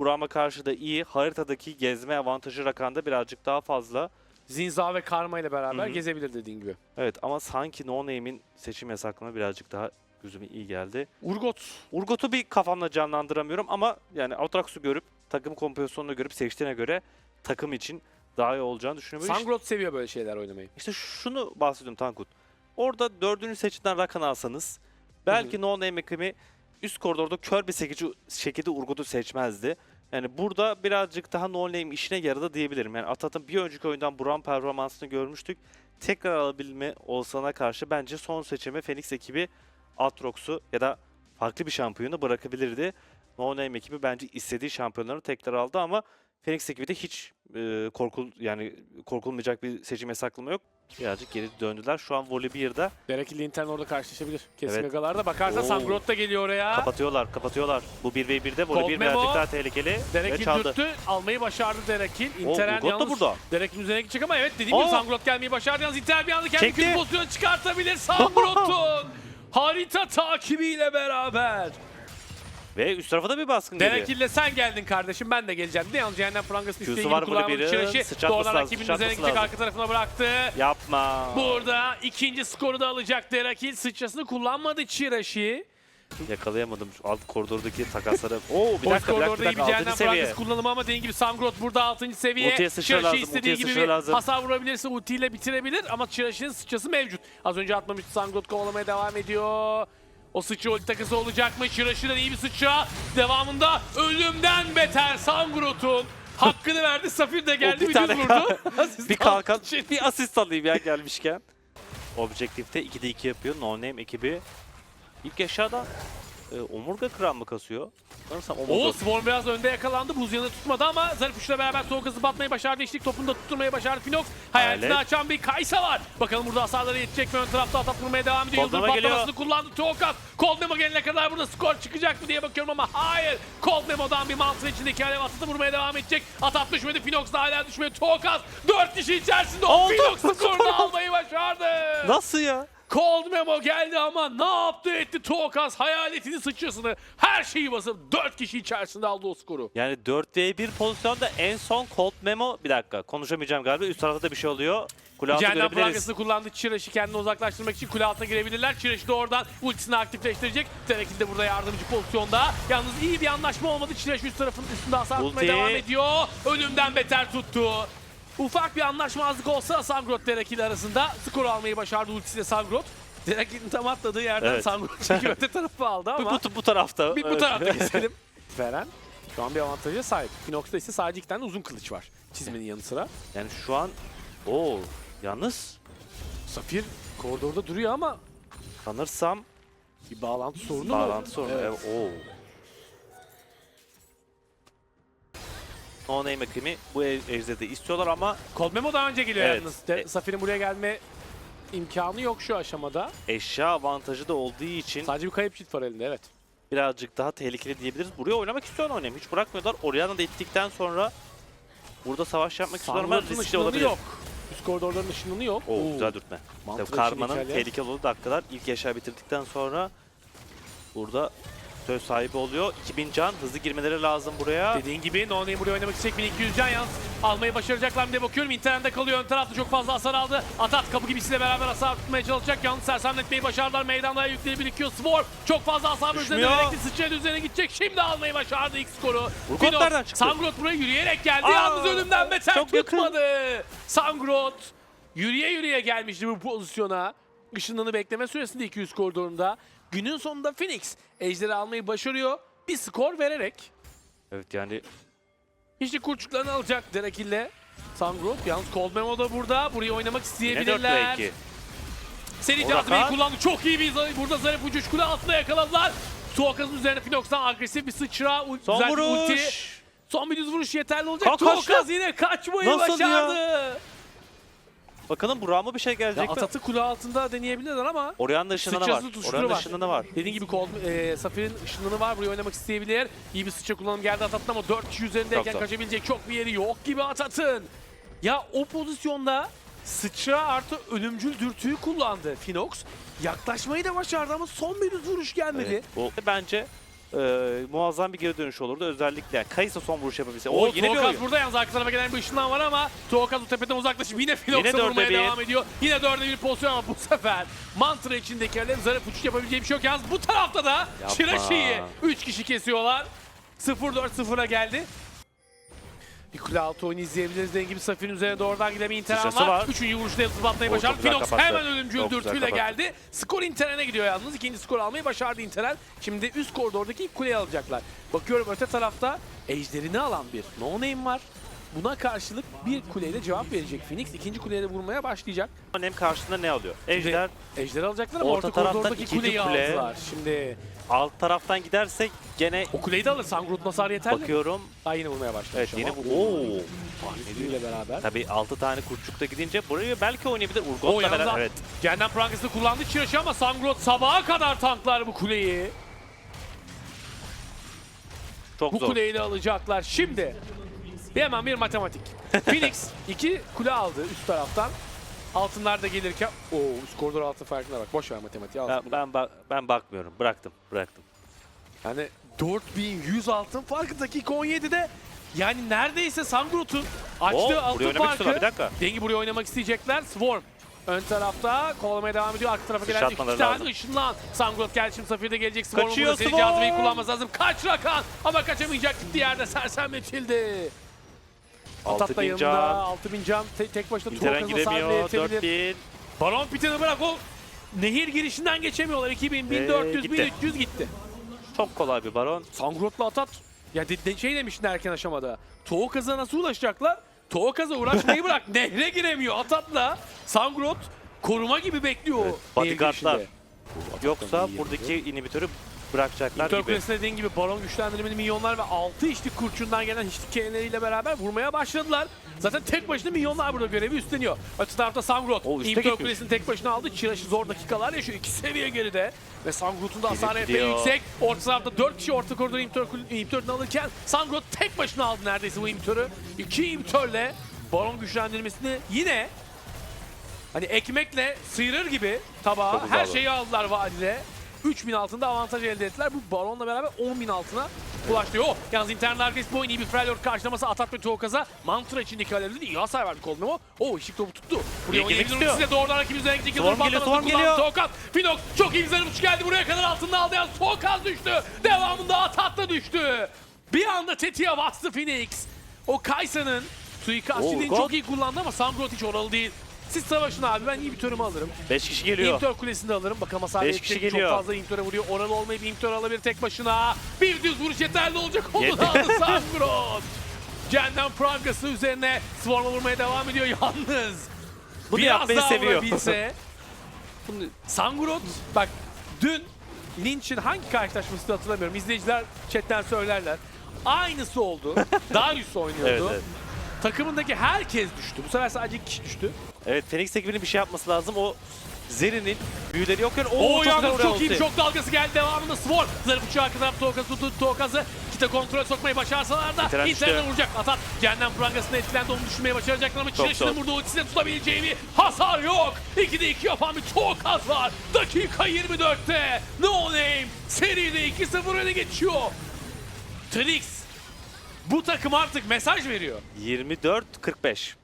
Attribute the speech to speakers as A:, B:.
A: Burak'a karşı da iyi. Haritadaki gezme avantajı Rakan'da birazcık daha fazla.
B: Zinza ve Karma ile beraber
A: Hı hı.
B: gezebilir dediğin gibi.
A: Evet ama sanki No Name'in seçim yasaklama birazcık daha gözüme iyi geldi.
B: Urgot.
A: Urgot'u bir kafamda canlandıramıyorum ama yani Atrax'u görüp takım kompozisyonunu görüp seçtiğine göre takım için daha iyi olacağını düşünüyorum.
B: Sangrot seviyor böyle şeyler oynamayı.
A: İşte şunu bahsediyorum Tankut. Orada dördüncü seçimden Rakan alsanız belki No Name ekimi üst koridorda kör bir seçici şekilde Urgot'u seçmezdi. Yani burada birazcık daha No Name işine yaradı diyebilirim. Yani Atat'ın bir önceki oyundan Buran performansını görmüştük. Tekrar alabilme olsana karşı bence son seçimi Phoenix ekibi Atrox'u ya da farklı bir şampiyonu bırakabilirdi. No Name ekibi bence istediği şampiyonları tekrar aldı ama Phoenix ekibi de hiç e, korkul yani korkulmayacak bir seçim yasaklama yok. Birazcık geri döndüler. Şu an Volley 1'de
B: Derek ile Intern orada karşılaşabilir. Kesin
A: Evet.
B: Gagalarda. Bakarsan
A: Oo.
B: Sangrot da geliyor oraya.
A: kapatıyorlar, kapatıyorlar. Bu 1v1'de Volley
B: Cold
A: 1
B: Memo.
A: birazcık daha tehlikeli ve
B: Derekil
A: çaldı.
B: dürttü. Almayı başardı Derekil.
A: O
B: Interen
A: Urgot da
B: yalnız
A: burada.
B: Derek'in üzerine gidecek ama evet dediğim gibi
A: Aa!
B: Sangrot gelmeyi başardı. Yalnız Inter bir anda kendi
A: Çekti.
B: kötü pozisyonu çıkartabilir Sangrot'un. Harita takibiyle beraber.
A: Ve üst tarafa da bir baskın geliyor.
B: Derekil'le sen geldin kardeşim ben de geleceğim. Ne yalnız cehennem prangasını
A: Q'su
B: istediği
A: var
B: gibi
A: burada
B: kulağını
A: biri.
B: çırışı.
A: Sıçratması
B: Doğrudan
A: lazım,
B: rakibin üzerine
A: sıçratması
B: gidecek
A: lazım.
B: arka tarafına bıraktı.
A: Yapma.
B: Burada ikinci skoru da alacak Derekil. Sıçrasını kullanmadı Çiraşi.
A: Yakalayamadım şu alt koridordaki takasları. Oo bir
B: Polis
A: dakika bir dakika,
B: koridorda
A: bir
B: iyi
A: dakika.
B: bir
A: 6.
B: cehennem
A: seviye.
B: prangası kullanımı ama dediğin gibi Sangrot burada 6. seviye.
A: Ultiye sıçra
B: Çiraşi
A: lazım,
B: istediği
A: ultiye
B: gibi
A: sıçra
B: bir
A: lazım.
B: hasar vurabilirse ultiyle bitirebilir ama Çiraşi'nin sıçrası mevcut. Az önce atmamıştı Sangrot kovalamaya devam ediyor. O sıçra ulti takısı olacak mı? Çiraşi'den iyi bir sıçra. Devamında ölümden beter Sangrot'un. Hakkını verdi. Safir de geldi.
A: bir
B: Bir,
A: tane
B: vurdu.
A: bir kalkan, bir asist alayım ya gelmişken. Objektifte 2'de 2 yapıyor. No Name ekibi. İlk aşağıda e, omurga kıran mı kasıyor? Sanırsam omurga.
B: Oğuz Swarm biraz önde yakalandı. Buz yanı tutmadı ama Zarif uçla beraber soğuk hızı batmayı başardı. İşlik topunu da tutturmayı başardı. Finox hayatını
A: Evet.
B: açan bir Kaysa var. Bakalım burada hasarları yetecek mi? Ön tarafta atak vurmaya devam ediyor. Yıldırım
A: Cold
B: patlamasını kullandı. Tokas. Cold Memo gelene kadar burada skor çıkacak mı diye bakıyorum ama hayır. Cold Memo'dan bir mantığın içindeki alev atı vurmaya devam edecek. Atak düşmedi. Finox da hala düşmedi. Tokas. Dört kişi içerisinde o. Finox skorunu almayı başardı.
A: Nasıl ya?
B: Cold Memo geldi ama ne yaptı etti Tokas hayaletini sıçrasını her şeyi basıp 4 kişi içerisinde aldı o skoru.
A: Yani 4v1 pozisyonda en son Colt Memo bir dakika konuşamayacağım galiba üst tarafta da bir şey oluyor. Kule altı
B: Cehennem
A: görebiliriz.
B: kullandı. Çiraş'ı kendine uzaklaştırmak için kule altına girebilirler. Çiraş da oradan ultisini aktifleştirecek. Terekil de burada yardımcı pozisyonda. Yalnız iyi bir anlaşma olmadı. Çiraş üst tarafın üstünde hasar
A: Ulti.
B: devam ediyor. Ölümden beter tuttu. Ufak bir anlaşmazlık olsa Sangrot Derekil arasında skoru almayı başardı ultisiyle Sangrot. Derekil'in tam atladığı yerden
A: Evet.
B: Sangrot çünkü öte tarafı aldı
A: Bu,
B: ama.
A: bu, bu tarafta.
B: Bir bu
A: Evet.
B: tarafta keselim. Veren şu an bir avantaja sahip. Finox'ta ise sadece iki tane uzun kılıç var. Çizmenin yanı sıra.
A: Yani şu an o yalnız
B: Safir koridorda duruyor ama
A: sanırsam
B: bir bağlantı sorunu mu?
A: bağlantı sorunu.
B: Evet.
A: Evet. Oo. No Name ekimi bu ejderi istiyorlar ama
B: Cold Memo daha önce geliyor
A: Evet.
B: yalnız. De-
A: E-
B: Safir'in buraya gelme imkanı yok şu aşamada.
A: eşya avantajı da olduğu için
B: Sadece bir kayıp çift var elinde evet.
A: birazcık daha tehlikeli diyebiliriz. Buraya oynamak istiyor No Name. Hiç bırakmıyorlar. Orianna da ittikten sonra burada savaş yapmak istiyorlar ama riskli
B: ışınlanı
A: olabilir.
B: yok. Üst koridorların ışınlanı yok.
A: Oo, güzel dürtme.
B: Mantıra
A: Tabii Karma'nın tehlikeli olduğu dakikalar ilk yaşa bitirdikten sonra burada söz sahibi oluyor. 2000 can hızlı girmeleri lazım buraya.
B: Dediğin gibi No Name buraya oynamak isteyecek 1200 can yalnız almayı başaracaklar mı diye bakıyorum. İnternette kalıyor ön tarafta çok fazla hasar aldı. Atat kapı gibisiyle beraber hasar tutmaya çalışacak. Yalnız sersemletmeyi başardılar. Meydanda yükleri birikiyor. Swarm çok fazla hasar
A: Düşmüyor.
B: gerekli sıçrayan üzerine gidecek. Şimdi almayı başardı ilk skoru. Fino-
A: nereden çıktı?
B: Sangrot buraya yürüyerek geldi.
A: Aa,
B: Yalnız ölümden beter
A: çok yakın.
B: tutmadı. Sangrot yürüye yürüye gelmişti bu pozisyona. Işınlanı bekleme süresinde 200 koridorunda. Günün sonunda Phoenix ejderi almayı başarıyor. Bir skor vererek
A: Evet yani
B: işte kurçuklarını alacak Derekil'le. Sangrot yalnız Cold Memo da burada. Burayı oynamak
A: ne 4
B: isteyebilirler.
A: 2.
B: Seri cazmeyi kullandı. Çok iyi bir burada zarif uçuş kule altında yakaladılar. Tuokas'ın üzerine Finox'tan agresif bir sıçra.
A: Son
B: bir ulti.
A: vuruş.
B: Son bir düz vuruş yeterli olacak. Tuokas yine kaçmayı
A: Nasıl
B: başardı.
A: Bakalım Burak'a bir şey gelecek mi?
B: Atat'ı kule altında deneyebilirler ama
A: Orianna'da ışınlanı var. Orianna'da
B: var.
A: ışınlanı var.
B: Dediğin gibi Cold, e, Safir'in ışınlanı var. Buraya oynamak isteyebilir. İyi bir sıçra kullanım geldi Atat'ın ama 4 kişi üzerindeyken
A: Çok
B: kaçabilecek çok bir yeri yok gibi Atat'ın. Ya o pozisyonda sıçra artı ölümcül dürtüyü kullandı Finox. Yaklaşmayı da başardı ama son bir vuruş gelmedi.
A: Evet. Bu bence e, muazzam bir geri dönüş olurdu. Özellikle Kayısa son vuruş yapabilse. O,
B: O
A: yine bir oyun.
B: burada yalnız arka tarafa gelen bir ışınlan var ama Tuokas o tepeden uzaklaşıp yine
A: dörde
B: vurmaya
A: bir.
B: devam ediyor. Yine dörde bir pozisyon ama bu sefer mantra içindekilerin zarif uçuş yapabileceği bir şey yok. Yalnız bu tarafta da. Şiraşi'yi 3 kişi kesiyorlar. 0-4-0'a geldi. Bir kule altı oyunu izleyebiliriz. Dediğim gibi Safir'in üzerine doğrudan giden bir Interen var.
A: var.
B: Üçüncü vuruşta yıldız batmayı başardı.
A: kapattı.
B: hemen ölümcül dürtüyle geldi. Skor Interen'e gidiyor yalnız. İkinci skor almayı başardı Interen. Şimdi üst koridordaki ilk kuleyi alacaklar. Bakıyorum öte tarafta ejderini alan bir no name var. Buna karşılık bir kuleyle cevap verecek Phoenix. ikinci kuleye de vurmaya başlayacak.
A: Hem karşısında ne alıyor? Ejder
B: Ejderi alacaklar ama
A: Orta
B: orta,
A: taraftan ikinci
B: kuleyi
A: kule.
B: aldılar. Şimdi
A: alt taraftan gidersek gene
B: o kuleyi de alır. Sangrut hasar yeterli.
A: bakıyorum.
B: Daha yine vurmaya başlamış
A: Evet
B: ama.
A: yine bu. Oo.
B: ile beraber.
A: Tabii 6 tane kurçukta gidince burayı belki oynayabilir. Urgot'la beraber. Evet.
B: Cehennem Prangas'ı kullandı Çiraşı ama Sangrot sabaha kadar tanklar bu kuleyi.
A: Çok
B: Bu
A: zor.
B: kuleyi de alacaklar. Şimdi bir hemen bir matematik. Phoenix iki kule aldı üst taraftan. Altınlar da gelirken o üst koridor altı farkına bak. Boş ver matematiği
A: Ben,
B: altın.
A: ben, bak- ben bakmıyorum. Bıraktım. Bıraktım.
B: Yani 4100 altın farkı dakika 17'de. Yani neredeyse Sangrot'un açtığı
A: Oo, buraya
B: altın
A: oynamak istiyorlar. Bir
B: farkı.
A: dakika.
B: Dengi buraya oynamak isteyecekler. Swarm. Ön tarafta kovalamaya devam ediyor. Arka tarafa gelen iki
A: Sıçratmaları
B: tane
A: lazım.
B: ışınlan. Sangrot geldi şimdi Safir'de gelecek. Swarm'un
A: Kaçıyor
B: burada seri
A: Swarm.
B: cazibeyi kullanması lazım. Kaç Rakan ama kaçamayacak gitti yerde sersemletildi. Atat da
A: 6000
B: yanında.
A: can.
B: 6000 can. Te- tek başına Tuğrul
A: gidemiyor.
B: sabredebilir.
A: 4000.
B: Baron Pitini bırak o nehir girişinden geçemiyorlar. 2000, 1400,
A: gitti.
B: 1300 gitti.
A: Çok kolay bir baron.
B: Sangrot'la Atat ya de, de- şey demiştin erken aşamada. Toğokaz'a nasıl ulaşacaklar? Toğokaz'a uğraşmayı bırak. Nehre giremiyor Atat'la. Sangrot koruma gibi bekliyor
A: Evet, bodyguardlar. Yoksa buradaki inhibitörü bırakacaklar
B: Victor
A: gibi.
B: Kulesi'ne dediğin gibi baron güçlendirmeli milyonlar ve 6 içlik kurçundan gelen içlik keyleriyle beraber vurmaya başladılar. Zaten tek başına milyonlar burada görevi üstleniyor. Öte tarafta Sangrot.
A: O.
B: Kulesi'ni tek başına aldı. Çiraşı zor dakikalar yaşıyor. iki seviye geride. Ve Sangrot'un da hasarı epey yüksek. Orta tarafta 4 kişi orta koridor İmparator'unu alırken Sangrot tek başına aldı neredeyse bu İmparator'u. İki İmparator'le baron güçlendirmesini yine hani ekmekle sıyırır gibi tabağa her şeyi aldılar vadide. 3000 altında avantaj elde ettiler. Bu baronla beraber 10.000 altına ulaştı. O yalnız internet arkası bu iyi bir Freljord karşılaması Atat ve Tuğkaz'a mantra içindeki alevleri iyi hasar verdi koluna o. O ışık topu tuttu. Buraya oynayabilir
A: istiyor.
B: size doğrudan rakibimizden gidecek.
A: Storm
B: Yıldırım patlamasını kullandı. Tuğkaz. Finok çok iyi güzel uç geldi. Buraya kadar altında aldı. Yalnız Tuğkaz düştü. Devamında Atat da düştü. Bir anda tetiğe bastı Phoenix. O Kaysa'nın suikastçiliğini çok iyi kullandı ama Sangrot hiç oralı değil. Siz savaşın abi ben iyi bir törümü alırım.
A: 5 kişi geliyor.
B: İmptör kulesini alırım. Bakalım hasar
A: Beş
B: Çok
A: geliyor.
B: fazla İmptör'e vuruyor. Oralı olmayıp İmptör alabilir tek başına. Bir düz vuruş yeterli olacak. Onu da aldı Sangrot. Cehennem Prangası üzerine Swarm'a vurmaya devam ediyor yalnız.
A: Bunu
B: Biraz
A: yapmayı
B: daha
A: seviyor.
B: vurabilse. Bunu- Sangrot bak dün Lynch'in hangi karşılaşmasını hatırlamıyorum. İzleyiciler chatten söylerler. Aynısı oldu. Darius oynuyordu.
A: Evet, evet.
B: Takımındaki herkes düştü. Bu sefer sadece iki kişi düştü.
A: Evet Phoenix ekibinin bir şey yapması lazım. O Zeri'nin büyüleri yokken o
B: Oo
A: çok
B: yalnız
A: güzel
B: çok iyi bir şok dalgası geldi. Devamında Swarm. Zarı bıçağı arka taraf Tokaz'ı tuttu. Tokaz'ı kita kontrol sokmayı başarsalar da
A: İteren
B: İnter'den
A: düştü.
B: vuracak. Atat cehennem prangasına etkilendi. Onu düşürmeye başaracaklar ama Çileş'in burada ultisine tutabileceği bir hasar yok. 2'de 2 yapan bir Tokaz var. Dakika 24'te. No name. Seride 2-0 öne geçiyor. Trix bu takım artık mesaj veriyor.
A: 24-45.